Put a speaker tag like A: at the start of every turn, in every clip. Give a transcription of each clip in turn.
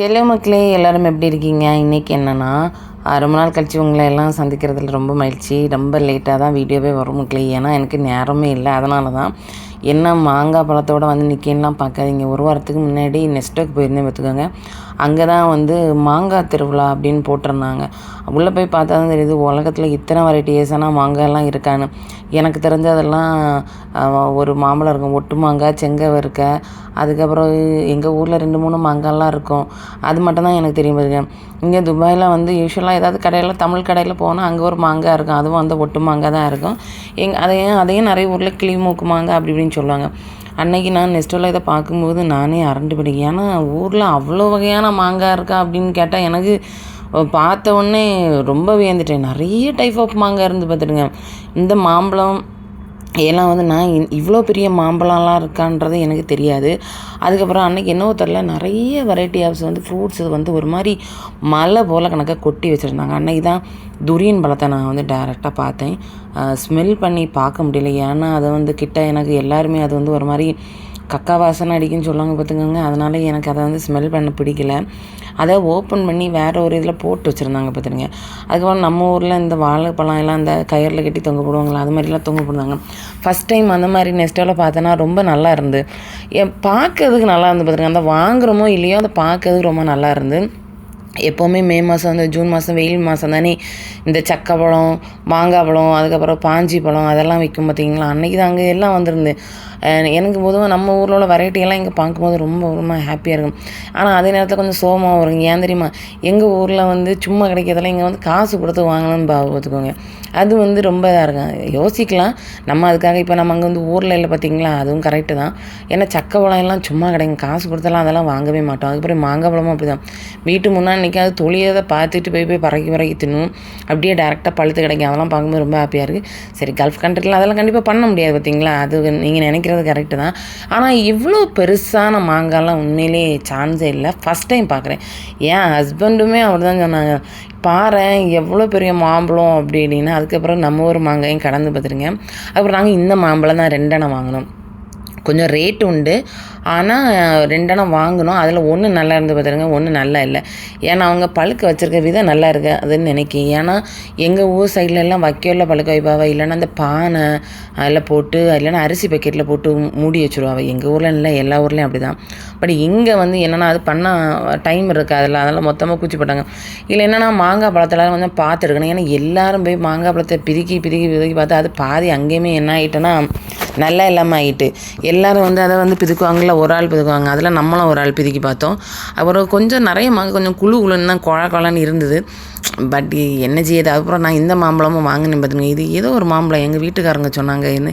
A: Hello மக்களே எல்லோரும் எப்படி இருக்கீங்க? இன்றைக்கி என்னென்னா ரொம்ப நாள் கழிச்சு உங்களை எல்லாம் சந்திக்கிறதுல ரொம்ப மகிழ்ச்சி. ரொம்ப லேட்டாக தான் வீடியோவே வரும் மக்களே. ஏன்னா எனக்கு நேரமே இல்லை. அதனால தான் என்ன மாங்காய் பழத்தோடு வந்து நிற்கலாம் பார்க்காதீங்க. ஒரு வாரத்துக்கு முன்னாடி நெஸ்டோக்கு போயிருந்தேன் பார்த்துக்கோங்க. அங்கே தான் வந்து மாங்காய் திருவிழா அப்படின்னு போட்டிருந்தாங்க. உள்ளே போய் பார்த்தா தான் தெரியுது உலகத்தில் இத்தனை வெரைட்டிஸான மாங்காயெல்லாம் இருக்கான்னு. எனக்கு தெரிஞ்சதெல்லாம் ஒரு மாம்பழம் இருக்கும் ஒட்டு மாங்காய் செங்கவருக்கை அதுக்கப்புறம் எங்கள் ஊரில் ரெண்டு மூணு மாங்காய்லாம் இருக்கும். அது மட்டும்தான் எனக்கு தெரியும் பாருங்க. இங்கே துபாயில் வந்து யூஸ்வலாக ஏதாவது கடையில் தமிழ் கடையில் போனால் அங்கே ஒரு மாங்காய் இருக்கும். அதுவும் அந்த ஒட்டு மாங்காய் தான் இருக்கும். எங் அதையும் அதையும் நிறைய ஊரில் கிளி மூக்கு மாங்காய் அப்படி இப்படின்னு சொல்லுவாங்க. அன்னைக்கு நான் நெஸ்டோவில் இதை பார்க்கும்போது நானே அரண்டு பிடிக்கும் ஏன்னா ஊரில் அவ்வளோ வகையான மாங்காய் இருக்கா அப்படின்னு கேட்டால் எனக்கு பார்த்த உடனே ரொம்ப வியந்துட்டேன். நிறைய டைப் ஆஃப் மாங்காய் இருந்து பார்த்துடுங்க. இந்த மாம்பழம் ஏன்னா வந்து நான் இவ்வளோ பெரிய மாம்பழம்லாம் இருக்கான்றது எனக்கு தெரியாது. அதுக்கப்புறம் அன்னைக்கு என்னவோ தெரில நிறைய வெரைட்டி ஆஃப்ஸ் வந்து ஃப்ரூட்ஸ் வந்து ஒரு மாதிரி மலை போல் கணக்காக கொட்டி வச்சுருந்தாங்க. அன்னைக்கு தான் துரியன் பழத்தை நான் வந்து டைரெக்டாக பார்த்தேன். ஸ்மெல் பண்ணி பார்க்க முடியல. ஏன்னா அதை வந்து கிட்ட எனக்கு எல்லாருமே அது வந்து ஒரு மாதிரி கக்கா வாசனை அடிக்குன்னு சொல்லுவாங்க பார்த்துக்கோங்க. அதனால் எனக்கு அதை வந்து ஸ்மெல் பண்ண பிடிக்கல. அதை ஓப்பன் பண்ணி வேறு ஒரு இதில் போட்டு வச்சுருந்தாங்க பார்த்துருங்க அதுக்கப்புறம் நம்ம ஊரில் இந்த வாழைப்பழம் எல்லாம் இந்த கயரில் கட்டி தொங்க போடுவாங்களா அது மாதிரிலாம் தொங்க போடுவாங்க ஃபஸ்ட் டைம் அந்த மாதிரி நெஸ்டோவில் பார்த்தேன்னா ரொம்ப நல்லா இருந்து. என் பார்க்கறதுக்கு நல்லா இருந்து பார்த்துருங்க அந்த வாங்குறோமோ இல்லையோ அதை பார்க்கறதுக்கு ரொம்ப நல்லா இருந்து. எப்போவுமே மே மாதம் வந்து ஜூன் மாதம் வெயில் மாதம் தானே. இந்த சக்கை பழம் மாங்காய் பழம் அதுக்கப்புறம் பாஞ்சி பழம் அதெல்லாம் விற்கும் பார்த்தீங்களா அன்றைக்கி தான் அங்கே எல்லாம் வந்திருந்து. எனக்கு பொதுவாக நம்ம ஊரில் உள்ள வெரைட்டியெல்லாம் இங்கே பார்க்கும்போது ரொம்ப ரொம்ப ஹாப்பியாக இருக்கும். ஆனால் அதே நேரத்தில் கொஞ்சம் சோகமாக வருங்க ஏன் தெரியுமா? எங்கள் ஊரில் வந்து சும்மா கிடைக்கிறதெல்லாம் இங்கே வந்து காசு கொடுத்து வாங்கணும்னு பார்த்துக்கோங்க. அது வந்து ரொம்ப இதாக இருக்கும். யோசிக்கலாம். நம்ம அதுக்காக இப்போ நம்ம அங்கே வந்து ஊரில் இல்லை பார்த்தீங்களா அதுவும் கரெக்டு தான். ஏன்னா சக்கை பழம் எல்லாம் சும்மா கிடைக்கும். காசு கொடுத்தெல்லாம் அதெல்லாம் வாங்கவே மாட்டோம். அதுக்கப்புறம் மாங்காய் பழமும் அப்படி தான் வீட்டு முன்னாடி நிற்காது தொழியதை பார்த்துட்டு போய் போய் பறக்கி பறக்கி தின்னும். அப்படியே டேரெக்டாக பழுத்து கிடைக்கும். அதெல்லாம் பார்க்கும்போது ரொம்ப ஹாப்பியாக இருக்குது சரி கல்ஃப் கண்ட்ரியில் அதெல்லாம் கண்டிப்பாக பண்ண முடியாது பார்த்தீங்களா அது நீங்கள் நினைக்கிறது கரெக்டு தான். ஆனால் இவ்வளோ பெருசான மாங்காய்லாம் உண்மையிலே சான்ஸே இல்லை. ஃபஸ்ட் டைம் பார்க்குறேன். என் ஹஸ்பண்டுமே அவர் தான் சொன்னாங்க. பாரேன் எவ்வளோ பெரிய மாம்பழம் அப்படின்னா அதுக்கப்புறம் நம்ம ஊர் மாங்காயும் கடந்து பார்த்துருங்க. அப்புறம் நாங்கள் இந்த மாம்பழம் தான் ரெண்டெண்ணம் வாங்கினோம். கொஞ்சம் ரேட் உண்டு. ஆனால் ரெண்டெண்ணம் வாங்கினோம் அதில் ஒன்று நல்லா இருந்து பார்த்துருங்க ஒன்று நல்லா இல்லை. ஏன்னா அவங்க பழுக்க வச்சிருக்க விதம் நல்லா இருக்கு அதுன்னு நினைக்கிறேன் ஏன்னா எங்கள் ஊர் சைட்லலாம் எல்லாம் வைக்கோல்ல பழுக்க வைப்பாவ? இல்லைன்னா அந்த பானை அதில் போட்டு இல்லைன்னா அரிசி பக்கெட்டில் போட்டு மூடி வச்சுருவாங்க எங்கள் ஊரில் இல்லை எல்லா ஊர்லேயும் அப்படி தான் பட் இங்கே வந்து என்னென்னா அது பண்ண டைம் இருக்குது அதில் அதெல்லாம் மொத்தமாக கூச்சி போட்டாங்க. இல்லை என்னென்னா மாங்காய் பழத்தெல்லாம் கொஞ்சம் பார்த்துருக்கணும் ஏன்னா எல்லாரும் போய் மாங்காய் பழத்தை பிதுக்கி பிதுக்கி பிதுக்கி பார்த்து அது பாதி அங்கேயுமே என்ன ஆகிட்டுன்னா நல்லா இல்லாமல் ஆகிட்டு எல்லாரும் வந்து அதை வந்து பிதுக்குவாங்கல்ல ஒரு ஆள் பிதுக்குவாங்க. அதில் நம்மளும் ஒரு ஆள் பிதுக்கி பார்த்தோம். அப்புறம் கொஞ்சம் நிறைய மாங்காய் கொஞ்சம் குழு குழுன்னு தான் குழ குழன்னு இருந்தது. பட் என்ன செய்யுது அதுக்கப்புறம் நான் இந்த மாம்பழமும் வாங்கினேன் பார்த்துங்க இது ஏதோ ஒரு மாம்பழம். எங்கள் வீட்டுக்காரங்க சொன்னாங்க என்ன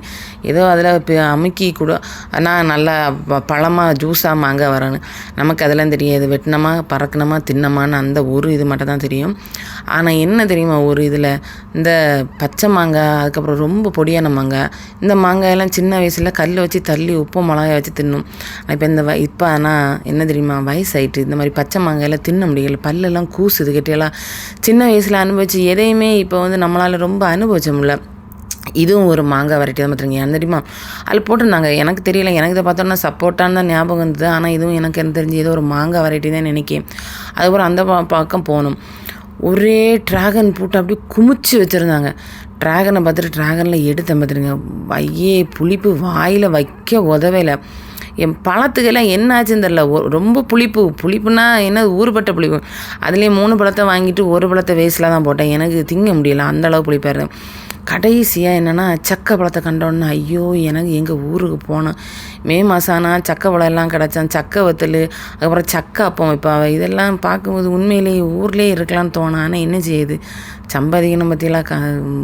A: ஏதோ அதில் அமுக்கி கூட நான் நல்லா பழமாக ஜூஸாக மாங்காய் வரேன்னு. நமக்கு அதெல்லாம் தெரியாது. வெட்டினமா பறக்கணுமா தின்னமான்னு அந்த ஒரு இது மட்டும் தான் தெரியும். ஆனால் என்ன தெரியுமா ஒரு இதில்? இந்த பச்சை மாங்காய் அதுக்கப்புறம் ரொம்ப பொடியான மாங்காய். இந்த மாங்காயெல்லாம் சின்ன வயசில் கல் வச்சு தள்ளி உப்பு மிளகாய் வச்சு தின்னும். இப்போ இந்த வ இப்போ ஆனால் என்ன தெரியுமா? வயசாயிட்டு இந்த மாதிரி பச்சை மாங்காயெல்லாம் தின்ன முடியல. பல்லெல்லாம் கூசுது கெட்டியெல்லாம் சின்ன வயசில் அனுபவிச்சு எதையுமே இப்போ வந்து நம்மளால் ரொம்ப அனுபவிச்ச முடியல. இதுவும் ஒரு மாங்காய் வெரைட்டி தான் பார்த்துருங்க என்ன தெரியுமா? அதில் போட்டிருந்தாங்க. எனக்கு தெரியல. எனக்கு இதை பார்த்தோன்னா சப்போர்ட்டான தான் ஞாபகம் இருந்தது ஆனால் இதுவும் எனக்கு என்ன தெரிஞ்சு ஏதோ ஒரு மாங்காய் வெரைட்டி தான் நினைக்கிறேன் அதுக்கப்புறம் அந்த ப- பக்கம் போகணும் ஒரே ட்ராகன் போட்டு அப்படியே குமிச்சு வச்சுருந்தாங்க. ட்ராகனை பார்த்துட்டு ட்ராகனில் எடுத்தேன் பார்த்துருங்க ஐயே புளிப்பு வாயில் வைக்க உதவையில் என் பழத்துக்கெல்லாம் என்ன ஆச்சுன்னு தெரில ஒ- ரொம்ப புளிப்பு. புளிப்புனா என்ன ஊறுபட்ட புளிப்பு. அதுலேயே மூணு பழத்தை வாங்கிட்டு ஒரு பழத்தை வேஸ்ட்டில் தான் போட்டேன். எனக்கு திங்க முடியல. அந்தளவு புளிப்பாக கடைசியாக என்னென்னா சக்கை பழத்தை கண்டோன்னே ஐயோ எனக்கு எங்கள் ஊருக்கு போனேன் மே மாதம் ஆனால் சக்கை பழம் எல்லாம் கிடச்சான். சக்கை வத்தல் அதுக்கப்புறம் சக்கை அப்பம் வைப்பாவ. இதெல்லாம் பார்க்கும்போது உண்மையிலேயே ஊர்லேயே இருக்கலாம்னு தோணும். ஆனால் என்ன செய்யுது? சம்பாதிக்கணும் பற்றியெல்லாம் க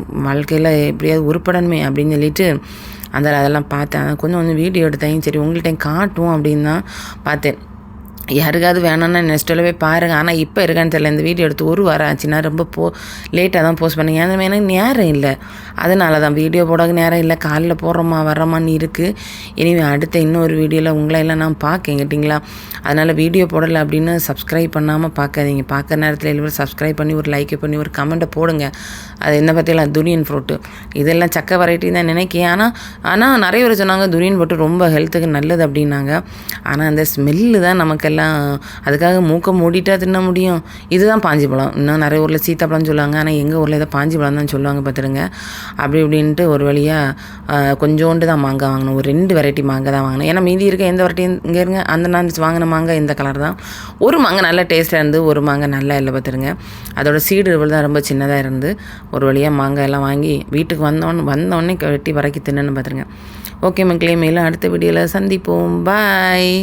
A: வாழ்க்கையில் எப்படியாவது உருப்படணுமே அப்படின்னு சொல்லிட்டு அந்த அதெல்லாம் பார்த்தேன். அதை கொஞ்சம் கொஞ்சம் வீடியோ எடுத்தேன். சரி உங்கள்கிட்ட காட்டும் அப்படின்னு தான் பார்த்தேன். யாருக்காவது வேணும்னா நெக்ஸ்ட்டில் போய் பாருங்கள் ஆனால் இப்போ இருக்கான்னு தெரியல. இந்த வீடியோ எடுத்து ஒரு வாரம் ஆச்சுன்னா ரொம்ப போ லேட்டாக தான் போஸ்ட் பண்ணேன். ஏன்னா எனக்கு நேரம் இல்லை. அதனால தான் வீடியோ போட நேரம் இல்லை. காலைல போடுறோமா வர்றோமான்னு இருக்குது இனிமேல் அடுத்த இன்னொரு வீடியோவில் உங்களை எல்லாம் நான் பார்க்கேன் கேட்டிங்களா? அதனால் வீடியோ போடலை அப்படின்னு சப்ஸ்கிரைப் பண்ணாமல் பார்க்காதீங்க. பார்க்குற நேரத்தில் எல்லாரும் சப்ஸ்கிரைப் பண்ணி ஒரு லைக்கை பண்ணி ஒரு கமெண்ட்டை போடுங்க. அது என்ன பற்றியெல்லாம் துரியன் ஃப்ரூட்டு இதெல்லாம் சக்கை வெரைட்டி தான் நினைக்கிறேன் ஆனால் ஆனால் நிறைய பேர் சொன்னாங்க துரியன் போட்டு ரொம்ப ஹெல்த்துக்கு நல்லது அப்படின்னாங்க. ஆனால் அந்த ஸ்மெல்லு தான் நமக்கெல்லாம் எல்லாம் அதுக்காக மூக்கை மூடிட்டா தின்ன முடியும். இதுதான் பாஞ்சி பழம் இன்னும் நிறைய ஊரில் சீத்தாப்பழம்னு சொல்லுவாங்க. ஆனால் எங்கள் ஊரில் இதை பாஞ்சி பழம் தான் சொல்லுவாங்க பார்த்துருங்க அப்படி இப்படின்ட்டு ஒரு வழியாக கொஞ்சோண்டு தான் மாங்காய் வாங்கினோம் ஒரு ரெண்டு வெரைட்டி மாங்காய் தான் வாங்கினேன் ஏன்னா மீதி இருக்க எந்த வெரைட்டி இங்கே இருங்க அந்த நான் வாங்கின மாங்காய் இந்த கலர் தான். ஒரு மாங்காய் நல்ல டேஸ்ட்டாக இருந்து ஒரு மாங்காய் நல்லா இல்லை பார்த்துருங்க அதோட சீடு தான் ரொம்ப சின்னதாக இருந்து ஒரு வழியாக மாங்காய் எல்லாம் வாங்கி வீட்டுக்கு வந்தோன்னு வந்தோடனே வெட்டி வரைக்கி தின்னுன்னு பார்த்துருங்க ஓகே மக்களே மேலும் அடுத்த வீடியோவில் சந்திப்போம். பாய்